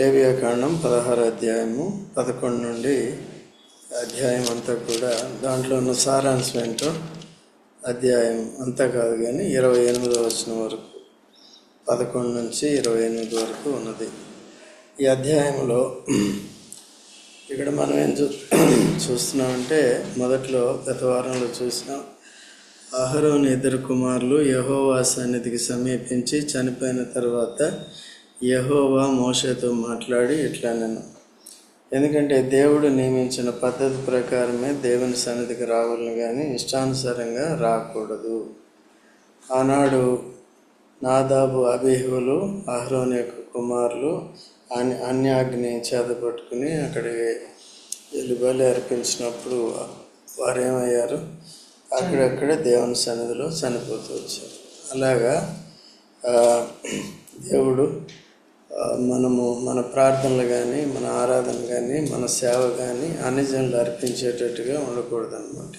లేవ్యాకాండం పదహారు అధ్యాయము పదకొండు నుండి అధ్యాయం అంతా కూడా దాంట్లో ఉన్న సారాంశం ఏంటో అధ్యాయం అంతా కాదు కానీ ఇరవై ఎనిమిదో వచ్చిన వరకు పదకొండు నుంచి ఇరవై ఎనిమిది వరకు ఉన్నది. ఈ అధ్యాయంలో ఇక్కడ మనం ఏం చూ చూస్తున్నామంటే మొదట్లో గత వారంలో చూసినాం అహరోని ఇద్దరు కుమారులు యహోవా సన్నిధికి సమీపించి చనిపోయిన తర్వాత యహోవా మోసతో మాట్లాడి ఇట్లా నేను ఎందుకంటే దేవుడు నియమించిన పద్ధతి ప్రకారమే దేవుని సన్నిధికి రావాలని కానీ ఇష్టానుసారంగా రాకూడదు. ఆనాడు నాదాబు అభిహులు అహరోని యొక్క కుమారులు అన్ అన్యాగ్ని చేతపట్టుకుని అక్కడికి వెళ్ళి బలి అర్పించినప్పుడు వారు ఏమయ్యారు అక్కడక్కడే దేవుని సన్నిధిలో చనిపోతూ వచ్చారు. అలాగా దేవుడు మనము మన ప్రార్థనలు కానీ మన ఆరాధన కానీ మన సేవ కానీ అన్ని జనులు అర్పించేటట్టుగా ఉండకూడదు అనమాట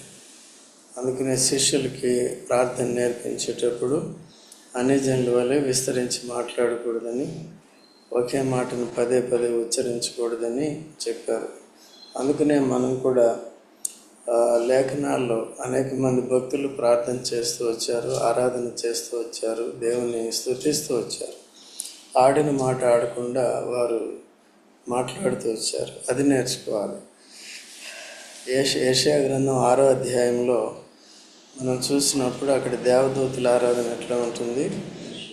అందుకనే శిష్యులకి ప్రార్థన నేర్పించేటప్పుడు అన్ని జనుల విస్తరించి మాట్లాడకూడదని ఒకే మాటను పదే పదే ఉచ్చరించకూడదని చెప్పారు. అందుకనే మనం కూడా లేఖనాల్లో అనేక మంది భక్తులు ప్రార్థన చేస్తూ వచ్చారు ఆరాధన చేస్తూ వచ్చారు దేవుని స్థుతిస్తూ వచ్చారు. ఆడిన మాట ఆడకుండా వారు మాట్లాడుతూ వచ్చారు. అది నేర్చుకోవాలి. ఏష ఏషియా గ్రంథం ఆరో అధ్యాయంలో మనం చూసినప్పుడు అక్కడ దేవదూతుల ఆరాధన ఎట్లా ఉంటుంది?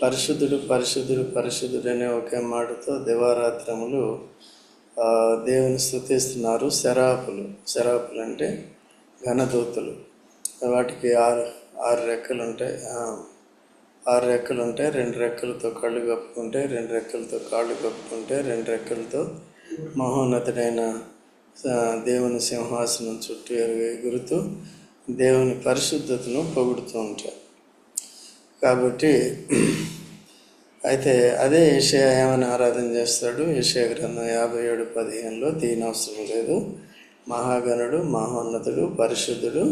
పరిశుద్ధుడు పరిశుద్ధుడు పరిశుద్ధుడు అనే ఒకే మాటతో దివారాత్రములు దేవుని స్థుతిస్తున్నారు శరాపులు శరాపులు అంటే ఘనదూతులు. వాటికి ఆరు ఆరు రెక్కలు ఉంటాయి. ఆరు రెక్కలు ఉంటాయి రెండు రెక్కలతో కళ్ళు కప్పుకుంటే రెండు రెక్కలతో కాళ్ళు కప్పుకుంటే రెండు రెక్కలతో మహోన్నతుడైన దేవుని సింహాసనం చుట్టూ ఎగురుతూ దేవుని పరిశుద్ధతను పొగుడుతూ ఉంటారు కాబట్టి అయితే అదే ఏషియా ఏమని ఆరాధన చేస్తాడు? ఏషియా గ్రంథం యాభై ఏడు పదిహేనులో దీని అవసరం లేదు. మహాగణుడు మహోన్నతుడు పరిశుద్ధుడు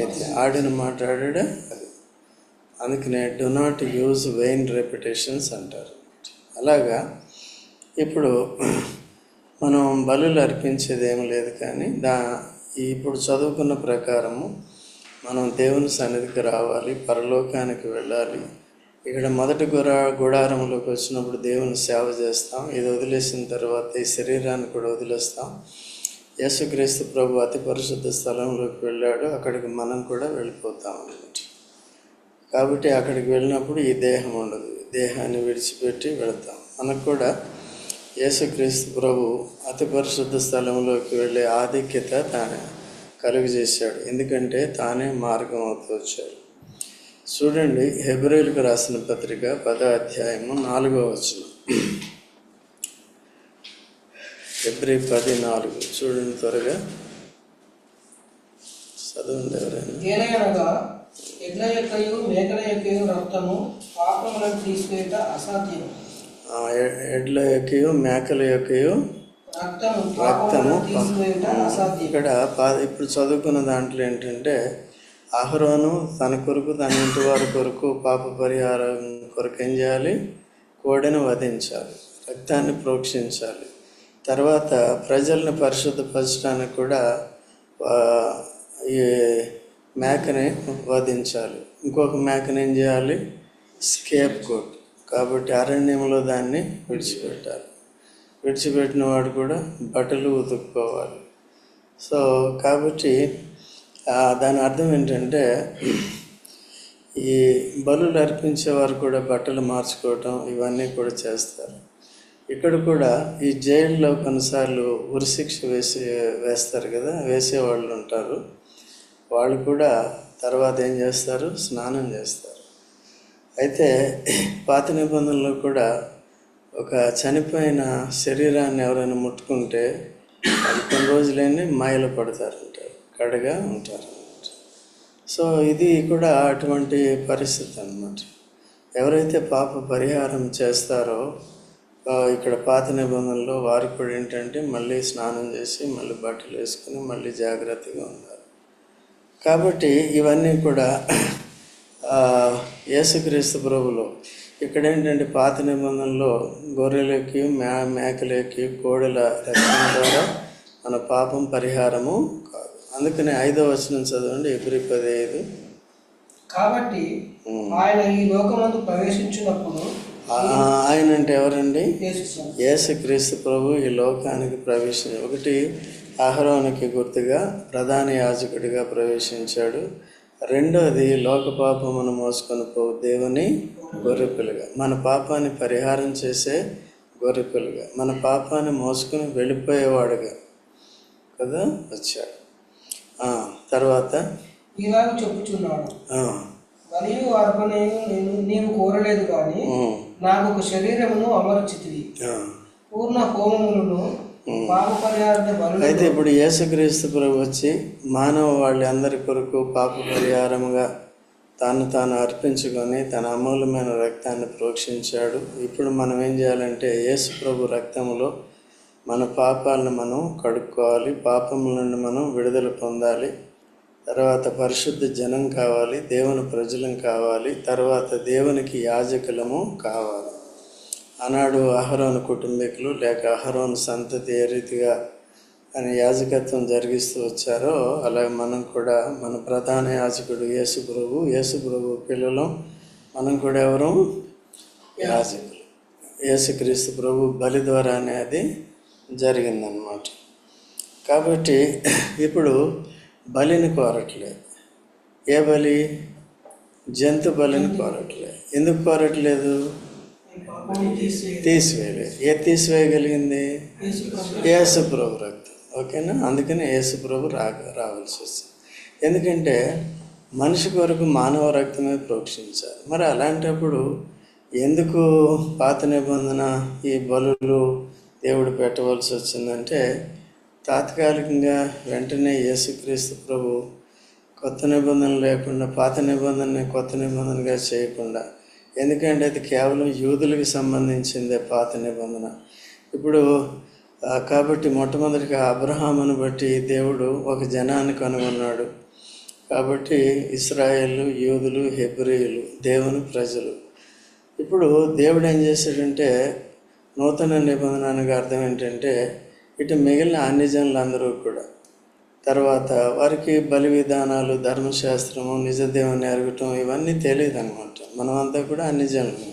అయితే ఆడిన మాట్లాడాడే? అందుకనే do not use vain reputations అంటారు. అలాగా ఇప్పుడు మనం బలులు అర్పించేది ఏమి లేదు కానీ దా ఇప్పుడు చదువుకున్న ప్రకారము మనం దేవుని సన్నిధికి రావాలి పరలోకానికి వెళ్ళాలి. ఇక్కడ మొదటి గుడా గుడారంలోకి వచ్చినప్పుడు దేవుని సేవ చేస్తాం ఇది వదిలేసిన తర్వాత ఈ శరీరాన్ని కూడా వదిలేస్తాం. యేసుక్రీస్తు ప్రభు అతి పరిశుద్ధ స్థలంలోకి వెళ్ళాడు అక్కడికి మనం కూడా వెళ్ళిపోతాం అన్నమాట. కాబట్టి అక్కడికి వెళ్ళినప్పుడు ఈ దేహం ఉండదు. దేహాన్ని విడిచిపెట్టి వెళతాం. మనకు కూడా యేసుక్రీస్తు ప్రభు అతి పరిశుద్ధ స్థలంలోకి వెళ్ళే ఆధిక్యత తానే కలుగజేశాడు. ఎందుకంటే తానే మార్గం అవుతూ వచ్చాడు. చూడండి హెబ్రిల్కు రాసిన పత్రిక పద అధ్యాయము నాలుగో వచ్చిన ఫిబ్రవరి పది నాలుగు చూడండి త్వరగా. చదవండి ఎవరైనా. ఎడ్ల యొక్కయు మేకల యొక్కయు రక్తము పాపములను అసాధ్యం ఎడ్ల యొక్కయు మేకల యొక్కయు రక్తము ఇక్కడ ఇప్పుడు చదువుకున్న దాంట్లో ఏంటంటే అహరోను తన కొరకు తన ఇంటి వారి కొరకు పాప పరిహారం కొరకు ఏం చేయాలి? కోడెను వధించాలి రక్తాన్ని ప్రోక్షించాలి. తర్వాత ప్రజల్ని పరిశుద్ధపరచడానికి కూడా ఈ మేకని వధించాలి ఇంకొక మేకని ఏం చేయాలి? Scapegoat. కాబట్టి అరణ్యంలో దాన్ని విడిచిపెట్టాలి. విడిచిపెట్టిన వాడు కూడా బట్టలు ఉతుక్కోవాలి. సో కాబట్టి దాని అర్థం ఏంటంటే ఈ బలులు అర్పించేవారు కూడా బట్టలు మార్చుకోవటం ఇవన్నీ కూడా చేస్తారు. ఇక్కడ కూడా ఈ జైల్లో కొన్నిసార్లు ఉరిశిక్ష వేసి వేస్తారు కదా వేసేవాళ్ళు ఉంటారు. వాళ్ళు కూడా తర్వాత ఏం చేస్తారు? స్నానం చేస్తారు. అయితే పాత నిబంధనలో కూడా ఒక చనిపోయిన శరీరాన్ని ఎవరైనా ముట్టుకుంటే అది కొన్ని రోజులైనా మాయలు పడతారంటారు కడగా ఉంటారు సో ఇది కూడా అటువంటి పరిస్థితి అన్నమాట. ఎవరైతే పాప పరిహారం చేస్తారో ఇక్కడ పాత నిబంధనలో వారికి కూడా ఏంటంటే మళ్ళీ స్నానం చేసి మళ్ళీ బట్టలు వేసుకుని మళ్ళీ జాగ్రత్తగా ఉండాలి. కాబట్టి ఇవన్నీ కూడా యేసుక్రీస్తు ప్రభులో ఇక్కడ ఏంటంటే పాత నిబంధనలో గొర్రెలకి మే మేకలకి కోడెల రక్తం ద్వారా మన పాపం పరిహారము కాదు. అందుకని ఐదో వచనం చదవండి ఎబ్రి పదహైదు కాబట్టి ఆయన ఈ లోకమందు ప్రవేశించినప్పుడు ఆయన అంటే ఎవరండి? యేసుక్రీస్తు. యేసుక్రీస్తు ప్రభు ఈ లోకానికి ప్రవేశించి ఒకటి ఆహరోనికి గుర్తుగా ప్రధాన యాజకుడిగా ప్రవేశించాడు. రెండోది లోక పాపమును మోసుకొని పోవు దేవుని గొర్రెపిల్లగా. మన పాపాన్ని పరిహారం చేసే గొర్రెపిల్లగా. మన పాపాన్ని మోసుకొని వెళ్ళిపోయేవాడుగా కదా వచ్చాడు. తర్వాత ఇలాగ చెప్పుచున్నాడు. ఆ, మరియు అర్పణయు నేను నీవు కోరలేదు కానీ నాకు ఒక శరీరమును అమర్చితివి. పూర్ణ హోమములను అయితే ఇప్పుడు యేసుక్రీస్తు ప్రభు వచ్చి మానవ వాళ్ళందరి కొరకు పాప పరిహారముగా తాను తాను అర్పించుకొని తన అమూల్యమైన రక్తాన్ని ప్రోక్షించాడు. ఇప్పుడు మనం ఏం చేయాలంటే యేసు ప్రభు రక్తములో మన పాపాలను మనం కడుక్కోవాలి. పాపముల నుండి మనం విడుదల పొందాలి. తర్వాత పరిశుద్ధ జనం కావాలి. దేవుని ప్రజలం కావాలి. తర్వాత దేవునికి యాజకులము కావాలి. ఆనాడు అహరోను కుటుంబీకులు లేక అహరోను సంతతి ఏ రీతిగా అని యాజకత్వం జరిగిస్తూ వచ్చారో అలాగే మనం కూడా మన ప్రధాన యాజకుడు యేసు ప్రభు యేసు ప్రభు పిల్లలు మనం కూడా ఎవరు? యాజకులు. యేసుక్రీస్తు ప్రభు బలి ద్వారానే అది జరిగిందనమాట కాబట్టి ఇప్పుడు బలిని కోరట్లేదు ఏ బలి? జంతు బలిని కోరట్లేదు ఎందుకు కోరట్లేదు? పాపమును తీసి తీసివేయలేదు ఏ తీసివేయగలిగింది? యేసు ప్రభు రక్తం. ఓకేనా? అందుకని యేసు ప్రభు రా రావాల్సి వస్తుంది. ఎందుకంటే మనిషి కొరకు మానవ రక్తమే ప్రోక్షించాలి. మరి అలాంటప్పుడు ఎందుకు పాత నిబంధన ఈ బలులు దేవుడు పెట్టవలసి వచ్చిందంటే తాత్కాలికంగా వెంటనే యేసుక్రీస్తు ప్రభు కొత్త నిబంధన లేకుండా పాత నిబంధనని కొత్త నిబంధనగా చేయకుండా ఎందుకంటే అది కేవలం యూదులకు సంబంధించిందే పాత నిబంధన. ఇప్పుడు కాబట్టి మొట్టమొదటిగా అబ్రహామును బట్టి దేవుడు ఒక జనాన్ని కనుగొన్నాడు. కాబట్టి ఇస్రాయేళ్ళు యూదులు హెబ్రియులు దేవుని ప్రజలు. ఇప్పుడు దేవుడు ఏం చేశాడంటే నూతన నిబంధన అర్థం ఏంటంటే ఇటు మిగిలిన అన్ని జనులందరూ కూడా తర్వాత వారికి బలి విధానాలు ధర్మశాస్త్రము నిజ దేవుని ఎరగటం ఇవన్నీ తెలియదు అనమాట మనమంతా కూడా అన్ని జన్మ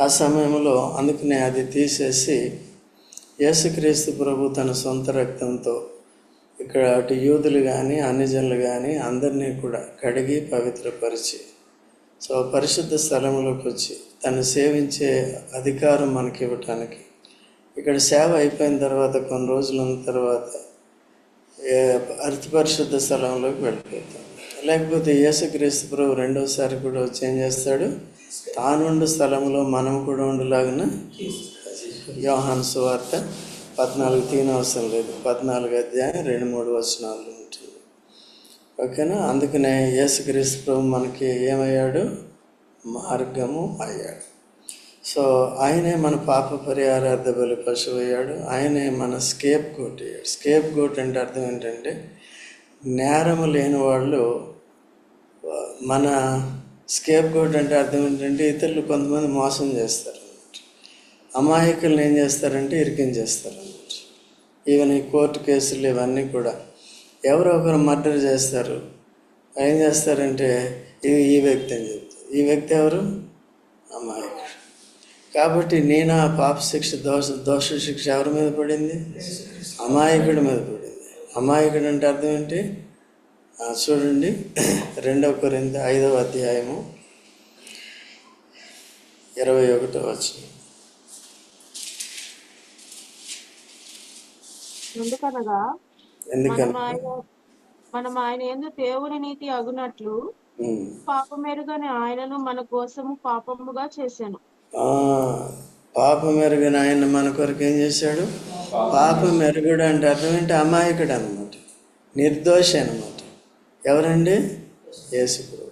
ఆ సమయంలో అందుకనే అది తీసేసి యేసుక్రీస్తు ప్రభు తన సొంత రక్తంతో ఇక్కడ అటు యూదులు కానీ అన్నిజనులు కానీ అందరినీ కూడా కడిగి పవిత్రపరిచి సో పరిశుద్ధ స్థలంలోకి వచ్చి తను సేవించే అధికారం మనకి ఇవ్వటానికి ఇక్కడ సేవ అయిపోయిన తర్వాత కొన్ని రోజుల తర్వాత అతి పరిశుద్ధ స్థలంలోకి వెళ్ళిపోతాం లేకపోతే యేసుక్రీస్తు ప్రభు రెండోసారి కూడా వచ్చేం చేస్తాడు? తానుండు స్థలంలో మనం కూడా ఉండేలాగిన యోహాను సువార్త పద్నాలుగు తీన అవసరం లేదు. పద్నాలుగు అధ్యాయం రెండు మూడు వచనాలు ఉంటుంది. ఓకేనా? అందుకనే యేసుక్రీస్తు ప్రభు మనకి ఏమయ్యాడు? మార్గము అయ్యాడు. సో ఆయనే మన పాప పరిహారార్థ బలి పశువు అయ్యాడు ఆయనే మన స్కేప్ గోట్ అయ్యాడు. స్కేప్ గోట్ అంటే అర్థం ఏంటంటే నేరము లేని వాళ్ళు మన స్కేప్ గోట్ అంటే అర్థం ఏంటంటే ఇతరులు కొంతమంది మోసం చేస్తారు అమాయకులను ఏం చేస్తారంటే ఇరికించేస్తారు అన్నమాట ఈవెన్ ఈ కోర్టు కేసులు ఇవన్నీ కూడా ఎవరో ఒకరు మర్డర్ చేస్తారు. ఏం చేస్తారంటే ఇది ఈ వ్యక్తి అని చెప్తారు. ఈ వ్యక్తి ఎవరు? అమాయకుడు. కాబట్టి నేను ఆ పాప శిక్ష దోష దోష శిక్ష ఎవరి మీద పడింది? అమాయకుడి మీద పడింది. అమాయకుడు అంటే అర్థం ఏంటి? చూడండి. రెండవ కొరింత ఐదవ అధ్యాయము ఇరవై ఒకటో వచ్చింది ఎందుకనగా? ఎందుకని మనం ఆయన ఎందు దేవుని నీతి అగునట్లు. పాపమెరుగని ఆయనను మన కోసము పాపముగా చేశాను. పాపం ఎరుగని ఆయన మన కొరకు ఏం చేశాడు? పాపం ఎరుగుడు అంటే అర్థం ఏంటి? అమాయకుడు అనమాట నిర్దోషి అనమాట ఎవరండి? యేసుప్రభు.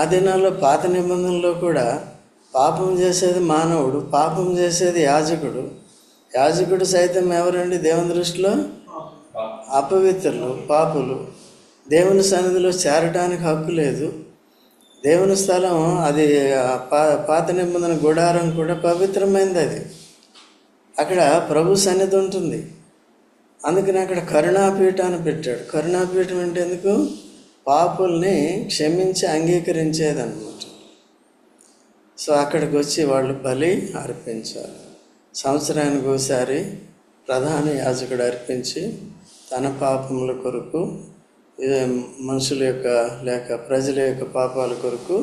ఆ దినాల్లో పాత నిబంధనలో కూడా పాపం చేసేది మానవుడు పాపం చేసేది యాజకుడు. యాజకుడు సైతం ఎవరండి? దేవుని దృష్టిలో? అపవిత్రులు పాపులు. దేవుని సన్నిధిలో చేరడానికి హక్కు లేదు. దేవుని స్థలం అది పా పాత నిబంధన గుడారం కూడా పవిత్రమైంది అది. అక్కడ ప్రభు సన్నిధి ఉంటుంది. అందుకని అక్కడ కరుణాపీఠాన్ని పెట్టాడు. కరుణాపీఠం అంటే ఎందుకు? పాపుల్ని క్షమించి అంగీకరించేదన్నమాట. సో అక్కడికి వచ్చి వాళ్ళు బలి అర్పించాలి సంవత్సరానికి ఒకసారి ప్రధాన యాజకుడు అర్పించి తన పాపముల కొరకు మనుషుల యొక్క లేక ప్రజల యొక్క పాపాల కొరకు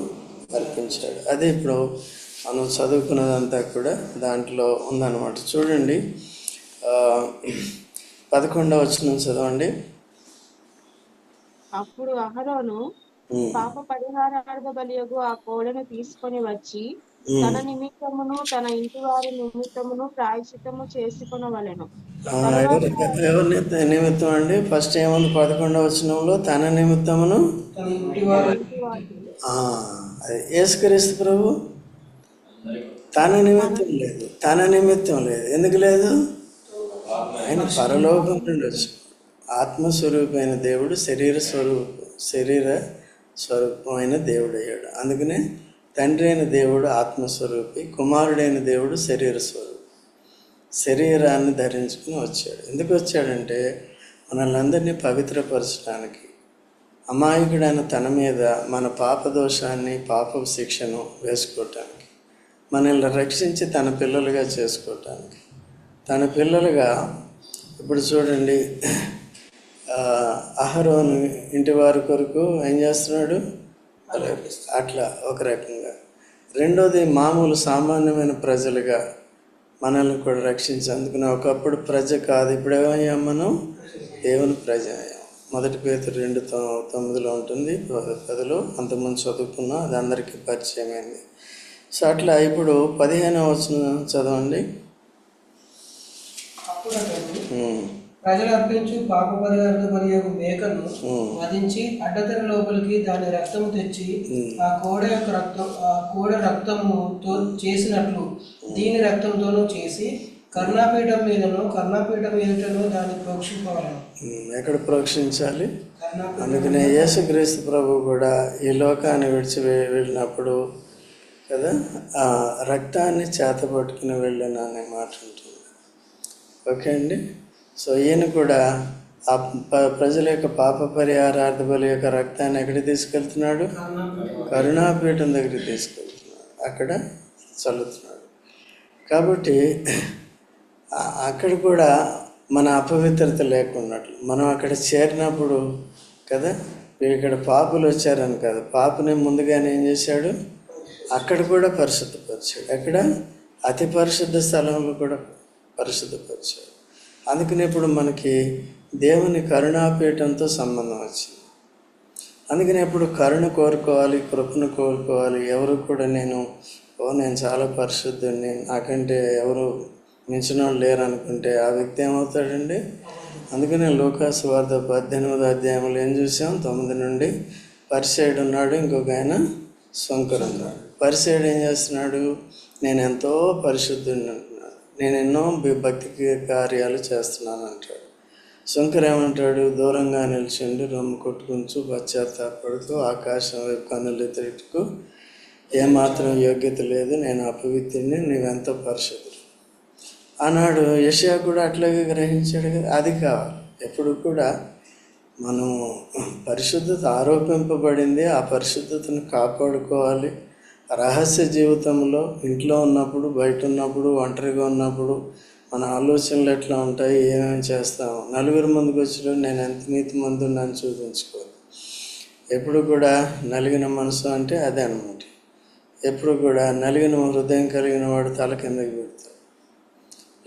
అర్పించాడు. అదే ఇప్పుడు మనం చదువుకున్నదంతా కూడా దాంట్లో ఉందన్నమాట. చూడండి పదకొండవ వచనం చదవండి. అప్పుడు అహరోను పాప పరిహారార్థ బలియగు ఆ కోడెను తీసుకొని వచ్చి. తన నిమిత్తమును తన ఇంటి వారి నిమిత్తమును ప్రాయశ్చిత్తము చేసుకొనవలెను. ఎవరి నిమిత్తం అండి. ఫస్ట్ ఏముంది? పదకొండవ వచనంలో తన నిమిత్తమును తన ఇంటి వారు ఆ, అది యేసుక్రీస్తు ప్రభు? తన నిమిత్తం లేదు. తన నిమిత్తం లేదు. ఎందుకు లేదు? ఆయన పరలోకం నుండి వచ్చి ఆత్మస్వరూపమైన దేవుడు శరీర స్వరూపం శరీర స్వరూపమైన దేవుడు అయ్యాడు అందుకనే తండ్రి అయిన దేవుడు ఆత్మస్వరూపి కుమారుడైన దేవుడు శరీర స్వరూపి. శరీరాన్ని ధరించుకుని వచ్చాడు. ఎందుకు వచ్చాడంటే మనల్ని అందరినీ పవిత్రపరచడానికి. అమాయకుడైన తన మీద మన పాప దోషాన్ని పాప శిక్షను వేసుకోవటానికి. మనల్ని రక్షించి తన పిల్లలుగా చేసుకోవటానికి. తన పిల్లలుగా ఇప్పుడు చూడండి అహరోను ఇంటి వారి కొరకు ఏం చేస్తున్నాడు? అట్లా ఒక రకంగా. రెండోది మామూలు సామాన్యమైన ప్రజలుగా మనల్ని కూడా రక్షించేందుకు. ఒకప్పుడు ప్రజ కాదు ఇప్పుడు ఏమయ్యాం మనం? దేవుని ప్రజ అయ్యాం. మొదటి పేరు రెండు తొమ్మిదిలో ఉంటుంది. పదిలో అంతకుముందు చదువుకున్నాం అది అందరికీ పరిచయం అయింది. సో అట్లా ఇప్పుడు పదిహేనవ వచనం చదవండి. ప్రజలు అర్పించు పాప పరిహారార్థ బలియగు మేకను వధించి అడ్డతెర లోపలికి దాని రక్తము తెచ్చి ఆ కోడ యొక్క రక్తం ఆ కోడ రక్తముతో చేసినట్లు దీని రక్తంతోనూ చేసి కర్ణాపీఠం మీదను కర్ణాపీఠం మీదటను దాన్ని ప్రోక్షింపవలను. ఎక్కడ ప్రోక్షించాలి? అందుకనే యేసుక్రీస్తు ప్రభు కూడా ఈ లోకాన్ని విడిచి వెళ్ళినప్పుడు కదా ఆ రక్తాన్ని చేతపట్టుకుని వెళ్ళిన అనే మాట ఉంటుంది. ఓకే అండి? సో ఈయన కూడా ఆ ప- ప్రజల యొక్క పాప పరిహారార్థ బలి యొక్క రక్తాన్ని ఎక్కడికి తీసుకెళ్తున్నాడు? కరుణాపీఠం దగ్గరికి తీసుకెళ్తున్నాడు. అక్కడ చల్లుతున్నాడు. కాబట్టి అక్కడ కూడా మన అపవిత్రత లేకున్నట్లు. మనం అక్కడ చేరినప్పుడు కదా వీళ్ళు ఇక్కడ పాపులు వచ్చారని కదా. పాపని ముందుగానే ఏం చేశాడు? అక్కడ కూడా పరిశుద్ధపరిచాడు. అక్కడ అతి పరిశుద్ధ స్థలంలో కూడా పరిశుద్ధపరిచాడు. అందుకని ఇప్పుడు మనకి దేవుని కరుణాపీఠంతో సంబంధం వచ్చింది. అందుకని ఇప్పుడు కరుణ కోరుకోవాలి కృపను కోరుకోవాలి. ఎవరు కూడా నేను ఓ నేను చాలా పరిశుద్ధుడిని నాకంటే ఎవరు మించిన వాళ్ళు లేరు అనుకుంటే ఆ వ్యక్తి ఏమవుతాడండి? అందుకనే లోకాసు వార్త పద్దెనిమిది అధ్యాయంలో ఏం చూసాం? తొమ్మిది నుండి పరిసైడ్ ఉన్నాడు ఇంకొక ఆయన శంకర్ ఉన్నాడు ఏం చేస్తున్నాడు? నేను ఎంతో పరిశుద్ధుడిని నేను ఎన్నో భక్తి కార్యాలు చేస్తున్నాను అంటాడు శంకర్ ఏమంటాడు? దూరంగా నిల్చుండి రొమ్ము కొట్టుకుంచు పశ్చాత్తాపడుతూ ఆకాశం వైపు కన్నులు ఎత్తుకు ఏమాత్రం యోగ్యత లేదు నేను అపవిత్రుని నీవెంతో పరిశుద్ధుడు? ఆనాడు యషయా కూడా అట్లాగే గ్రహించాడు కదా అది కావాలి. ఎప్పుడు కూడా మనం పరిశుద్ధత ఆరోపింపబడింది ఆ పరిశుద్ధతను కాపాడుకోవాలి. రహస్య జీవితంలో ఇంట్లో ఉన్నప్పుడు బయట ఉన్నప్పుడు ఒంటరిగా ఉన్నప్పుడు మన ఆలోచనలు ఎట్లా ఉంటాయి ఏమేమి చేస్తాము నలుగురు ముందుకు వచ్చిన నేను ఎంత నీతి మందు నన్ను చూపించుకోదు ఎప్పుడు కూడా నలిగిన మనసు అంటే అదే అనమాట ఎప్పుడు కూడా నలిగిన హృదయం కలిగిన వాడు తల కిందకి పెడతాడు.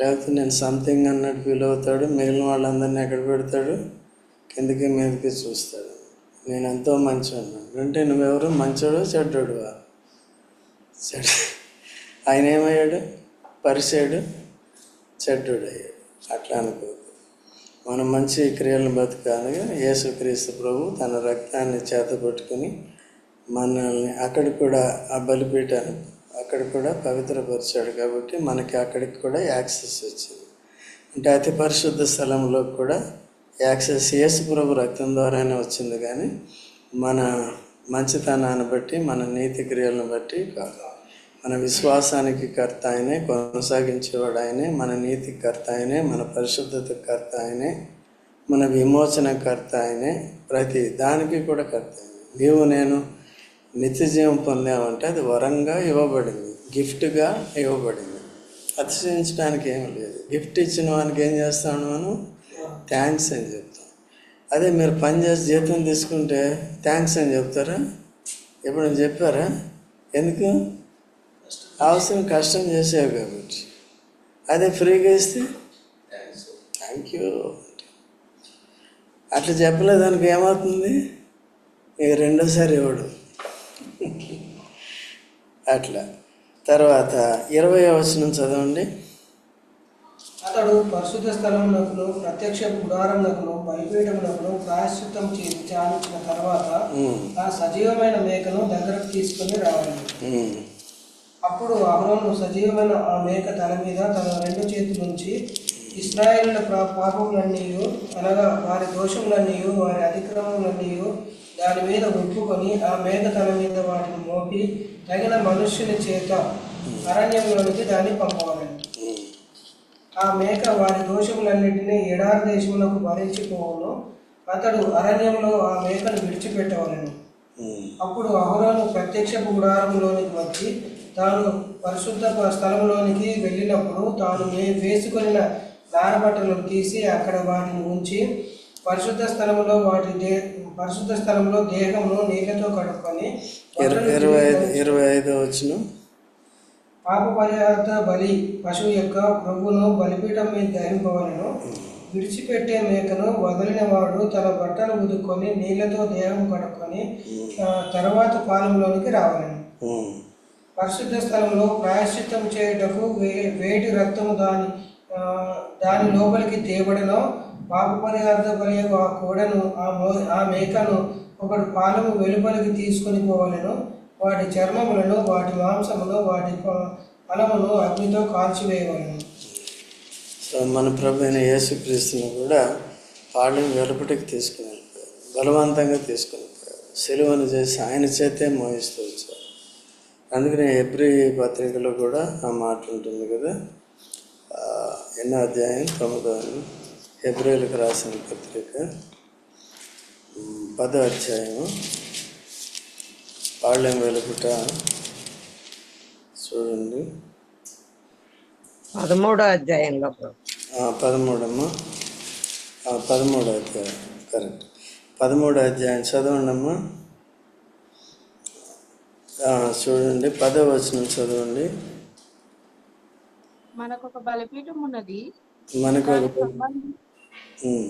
లేకపోతే నేను సంథింగ్ అన్నట్టు ఫీల్ అవుతాడు మిగిలిన వాళ్ళందరినీ ఎక్కడ పెడతాడు? కిందకి మీదకి చూస్తాడు. నేను ఎంతో మంచివాడిని. అంటే నువ్వెవరు? మంచోడు చెడ్డోడువా? చెడ్డ ఆయన ఏమయ్యాడు? పరిసాడు చెడ్డోడు అయ్యాడు అట్లా అనుకో మనం మంచి క్రియలను బతకాలి యేసుక్రీస్తు ప్రభు తన రక్తాన్ని చేతపట్టుకుని మనల్ని అక్కడ కూడా ఆ బలిపీఠాన్ని అక్కడ కూడా పవిత్రపరిచాడు కాబట్టి మనకి అక్కడికి కూడా యాక్సెస్ వచ్చింది. అంటే అతి పరిశుద్ధ స్థలంలో కూడా యాక్సెస్ యేసు ప్రభు రక్తం ద్వారానే వచ్చింది కానీ మన మంచితనాన్ని బట్టి మన నీతి క్రియలను బట్టి కాదు. మన విశ్వాసానికి కర్త ఆయనే కొనసాగించేవాడు ఆయనే మన నీతి కర్త ఆయనే మన పరిశుద్ధత కర్త ఆయనే మన విమోచన కర్త ఆయనే ప్రతి దానికి కూడా కర్త నీవు నేను నిత్య జీవం పొందామంటే అది వరంగా ఇవ్వబడింది గిఫ్ట్గా ఇవ్వబడింది. అతిశయించడానికి ఏం లేదు. గిఫ్ట్ ఇచ్చిన వానికి ఏం చేస్తాను మనం? థ్యాంక్స్ అని చెప్తాం. అదే మీరు పని చేసి జీతం తీసుకుంటే థ్యాంక్స్ అని చెప్తారా? ఎప్పుడైనా చెప్పారా? ఎందుకు? అవసరం కష్టం చేసావు కాబట్టి అదే ఫ్రీగా ఇస్తే? థ్యాంక్ యూ అట్లా చెప్పలేదానికి ఏమవుతుంది? ఇక రెండోసారి ఇవ్వడు. అట్లా. తర్వాత ఇరవై వచనం చదవండి. అతడు పరిశుద్ధ స్థలమునకును ప్రత్యక్ష గుడారమునకును బలిపీఠమునకును ప్రాయశ్చిత్తం చేసి చాలించిన తర్వాత ఆ సజీవమైన మేకను దగ్గరకు తీసుకుని రావాలి. అప్పుడు అహరోను సజీవమైన ఆ మేక తల మీద తన రెండు చేతులుంచి ఇస్రాయేళ్ళ పాపములన్నీ అనగా వారి దోషములన్నీ వారి అతిక్రమములన్నీ దాని మీద ఒప్పుకొని ఆ మేక తల మీద వాటిని మోపి తగిన మనుష్యుని చేత అరణ్యంలోనికి దాన్ని పంపవాలని. ఉమ్. ఆ మేక వారి దోషములన్నింటినీ ఎడారి దేశములకు భరించిపోవును. అతడు అరణ్యంలో ఆ మేకను విడిచిపెట్టవలను. అప్పుడు అహరోను ప్రత్యక్ష గుడారంలోనికి వచ్చి తాను పరిశుద్ధ స్థలంలోనికి వెళ్ళినప్పుడు తాను వేసుకొనిన నారబట్టలను తీసి అక్కడ వాటిని ఉంచి పరిశుద్ధ స్థలంలో వాటి దే పరిశుద్ధ స్థలంలో దేహమును నీళ్ళతో కడుక్కొని ఇర- ఇరవై ఐదు ఇరవై ఐదో వచ్చిన పాప పరిహారత బలి పశువు యొక్క ప్రభువును బలిపీఠం మీద దహింపవలను విడిచిపెట్టే మేకను వదిలిన వాడు తన బట్టలు ఉదుక్కొని నీళ్ళతో దేహం కడుక్కొని తర్వాత పాలెంలోనికి రావాలను. పరిశుద్ధ స్థలంలో ప్రాయశ్చిత్తం చేయుటకు వే వేటి రక్తము దాని దాని లోపలికి తేబడినో. పాప పరిహార్థ బలి ఆ కోడను ఆ మో ఆ మేకను ఒకడు పాలము వెలుపలికి తీసుకొని పోవలను. వాటి చర్మములను వాటి మాంసమును వాటి ఫలమును అగ్నితో కాల్చివేయవలను. సో మన ప్రభు అయిన యేసుక్రీస్తుని కూడా పాలను వెలుపటికి తీసుకుని బలవంతంగా తీసుకుని సెలవును చేసి ఆయన చేతే మోయిస్తూ అందుకనే ఎబ్రి పత్రికలో కూడా ఆ మాట ఉంటుంది కదా. ఎన్నో అధ్యాయం తొమ్మిదో ఎబ్రిలకు రాసిన పత్రిక. పదో అధ్యాయము. పాళ్ళెం వెలుపుట చూడండి. పదమూడో అధ్యాయంలో. పదమూడమ్మా. పదమూడో అధ్యాయం. కరెక్ట్. పదమూడో అధ్యాయం చదవండమ్మా. ఆ, చూడండి పదో వచనం చదవండి. మనకు ఒక బలిపీఠం ఉన్నది. మనకు ఒక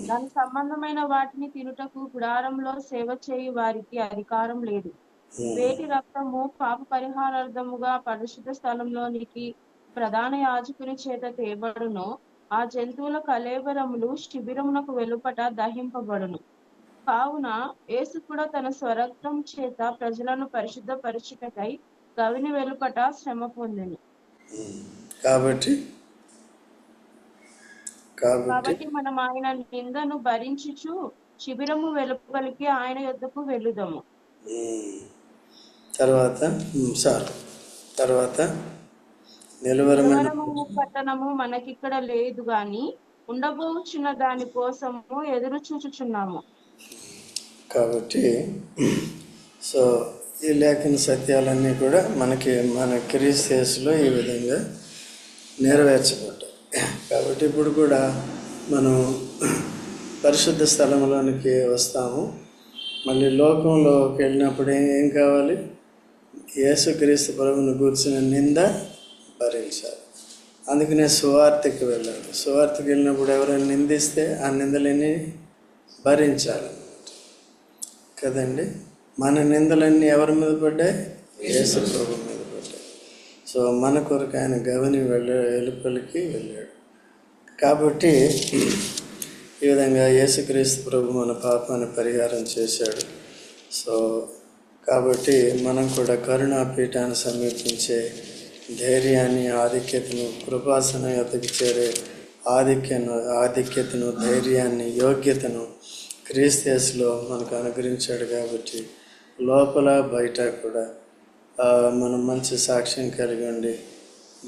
దానికి సంబంధమైన వాటిని తినుటకు గుడారంలో సేవ చేయి వారికి అధికారం లేదు. వేటి రక్తము పాప పరిహారార్థముగా పరిశుద్ధ స్థలంలోనికి ప్రధాన యాజకుని చేత తేబడును ఆ జంతువుల కలేబరములు శిబిరమునకు వెలుపట దహింపబడును. కావున యేసు కూడా తన స్వరక్తం చేత ప్రజలను పరిశుద్ధపరచుటకై గవిని వెలుపట శ్రమ పొందెను. కాబట్టి కాబట్టి మనం ఆయన నిందను భరించుచు శిబిరము వెలుపలికి ఆయన యొద్దకు వెళ్ళుదము తర్వాత సార్ తర్వాత పట్టణము మనకిక్కడ లేదు గాని ఉండబోచున్న దాని కోసము ఎదురు చూచుచున్నాము కాబట్టి సో ఈ లేఖన సత్యాలన్నీ కూడా మనకి మన క్రీస్తేస్లో ఈ విధంగా నెరవేర్చబడ్డాయి. కాబట్టి ఇప్పుడు కూడా మనం పరిశుద్ధ స్థలంలోనికి వస్తాము. మళ్ళీ లోకంలోకి వెళ్ళినప్పుడు ఏం కావాలి? యేసుక్రీస్తు ప్రభువును కూర్చున్న నింద భరించాలి. అందుకనే సువార్తకి వెళ్ళాలి. సువార్తకి వెళ్ళినప్పుడు ఎవరైనా నిందిస్తే ఆ నిందలని భరించాలి. కదండి? మన నిందలన్నీ ఎవరి మీద పడ్డాయి? యేసు ప్రభు మీద పడ్డాయి. సో మన కొరకు ఆయన గవని వెళ్ళ వెలుపలికి వెళ్ళాడు. కాబట్టి ఈ విధంగా యేసుక్రీస్తు ప్రభు మన పాపాన్ని పరిహారం చేశాడు. సో కాబట్టి మనం కూడా కరుణాపీఠాన్ని సమీపించే ధైర్యాన్ని ఆధిక్యతను కృపాసన యొక్కకి చేరే ఆధిక్యను ఆధిక్యతను ధైర్యాన్ని యోగ్యతను క్రీస్తేసులో మనకు అనుగ్రహించాడు కాబట్టి లోపల బయట కూడా మనం మంచి సాక్ష్యం కలిగి ఉండి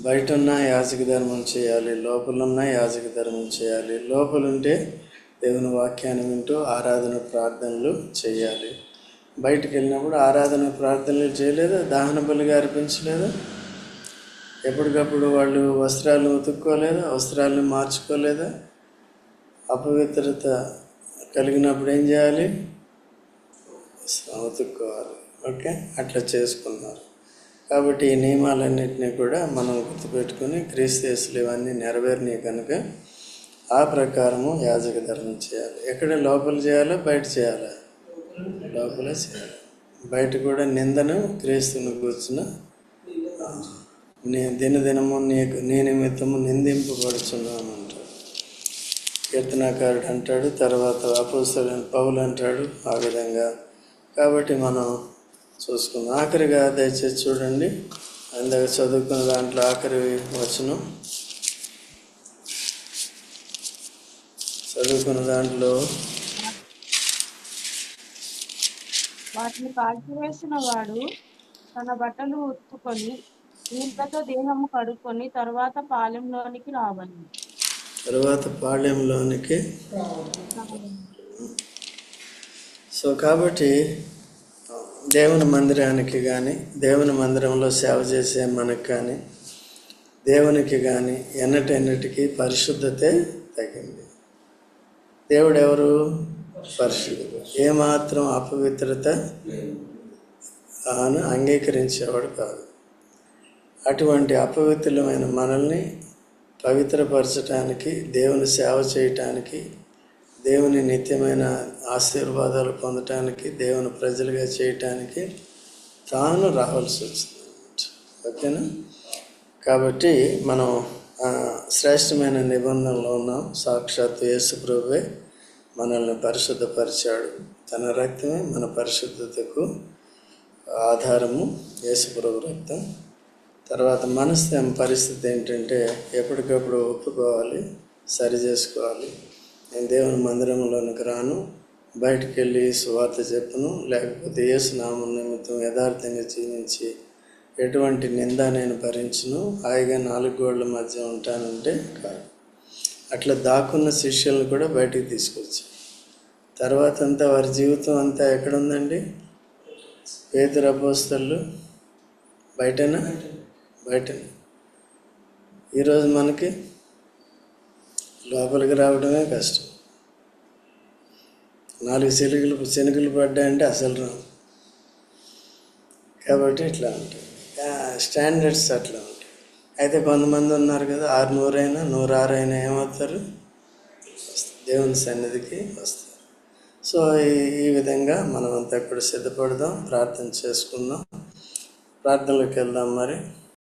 బయట ఉన్న యాజక ధర్మం చేయాలి లోపల ఉన్న యాజక ధర్మం చేయాలి లోపల ఉంటే దేవుని వాక్యాన్ని వింటూ ఆరాధన ప్రార్థనలు చేయాలి. బయటికి వెళ్ళినప్పుడు ఆరాధన ప్రార్థనలు చేయలేదు? దహన బలిగా అర్పించలేదు? ఎప్పటికప్పుడు వాళ్ళు వస్త్రాలను ఉతుక్కోలేదా? వస్త్రాలను మార్చుకోలేదా? అపవిత్రత కలిగినప్పుడు ఏం చేయాలి? ఉతుక్కోవాలి. ఓకే? అట్లా చేసుకున్నారు. కాబట్టి ఈ నియమాలన్నింటినీ కూడా మనం గుర్తుపెట్టుకుని క్రీస్తులు ఇవన్నీ నెరవేరినాయి కనుక ఆ ప్రకారము యాజక ధర్మం చేయాలి. ఎక్కడ లోపల చేయాలా? బయట చేయాలా? లోపలే చేయాలి. బయట కూడా నిందను క్రీస్తుని కూర్చున్న నేను దినదినము నీకు నీ నిమిత్తము నిందింపబడుచున్నాను అంటాడు కీర్తనాకారుడు అంటాడు తర్వాత అపోస్తలుడైన పౌలు అంటాడు ఆ విధంగా. కాబట్టి మనం చూసుకుందాం. ఆఖరిగా దయచేసి చూడండి. అందాక చదువుకున్న దాంట్లో ఆఖరి వచనం. చదువుకున్న దాంట్లో వాటిని కాల్చివేసిన వాడు తన బట్టలు ఉత్తుకొని నీళ్ళతో దేహము కడుక్కొని తర్వాత పాలెంలోనికి రావాలి తర్వాత పాళ్యంలోనికి సో కాబట్టి దేవుని మందిరానికి కానీ దేవుని మందిరంలో సేవ చేసే మనకు కానీ దేవునికి కానీ ఎన్నటెన్నటికి పరిశుద్ధతే తగింది. దేవుడు ఎవరు పరిశుద్ధుడు. ఏమాత్రం అపవిత్రత అని అంగీకరించేవాడు కాదు. అటువంటి అపవిత్రులమైన మనల్ని పవిత్రపరచటానికి దేవుని సేవ చేయటానికి దేవుని నిత్యమైన ఆశీర్వాదాలు పొందటానికి దేవుని ప్రజలుగా చేయటానికి తాను రావాల్సి వచ్చింది ఓకేనా? కాబట్టి మనం శ్రేష్టమైన నిబంధనలో ఉన్నాం. సాక్షాత్తు యేసు ప్రభువే మనల్ని పరిశుద్ధపరిచాడు. తన రక్తమే మన పరిశుద్ధతకు ఆధారము. యేసు ప్రభు రక్తం. తర్వాత మనసు పరిస్థితి ఏంటంటే ఎప్పటికప్పుడు ఒప్పుకోవాలి సరి చేసుకోవాలి. నేను దేవుని మందిరంలోనికి రాను బయటికి వెళ్ళి సువార్త చెప్పును లేకపోతే యేసు నామం నిమిత్తం యథార్థంగా జీవించి ఎటువంటి నింద నేను భరించును హాయిగా నాలుగు గోడల మధ్య ఉంటానంటే కాదు. అట్లా దాక్కున్న శిష్యులను కూడా బయటికి తీసుకొచ్చాను. తర్వాత అంతా వారి జీవితం అంతా ఎక్కడుందండి? పేదరు అపోస్తలు బయటనా? బయట ఈరోజు మనకి లోపలికి రావడమే కష్టం. నాలుగు శనుగులు శనుగులు పడ్డాయంటే అసలు రావు. కాబట్టి ఇట్లా ఉంటాయి. స్టాండర్డ్స్ అట్లా ఉంటాయి. అయితే కొంతమంది ఉన్నారు కదా ఆరు నూరైనా నూరు ఆరు అయినా ఏమవుతారు? దేవుని సన్నిధికి వస్తారు. సో ఈ విధంగా మనం అంతా కూడా సిద్ధపడదాం ప్రార్థన చేసుకుందాం. ప్రార్థనలోకి వెళ్దాం మరి.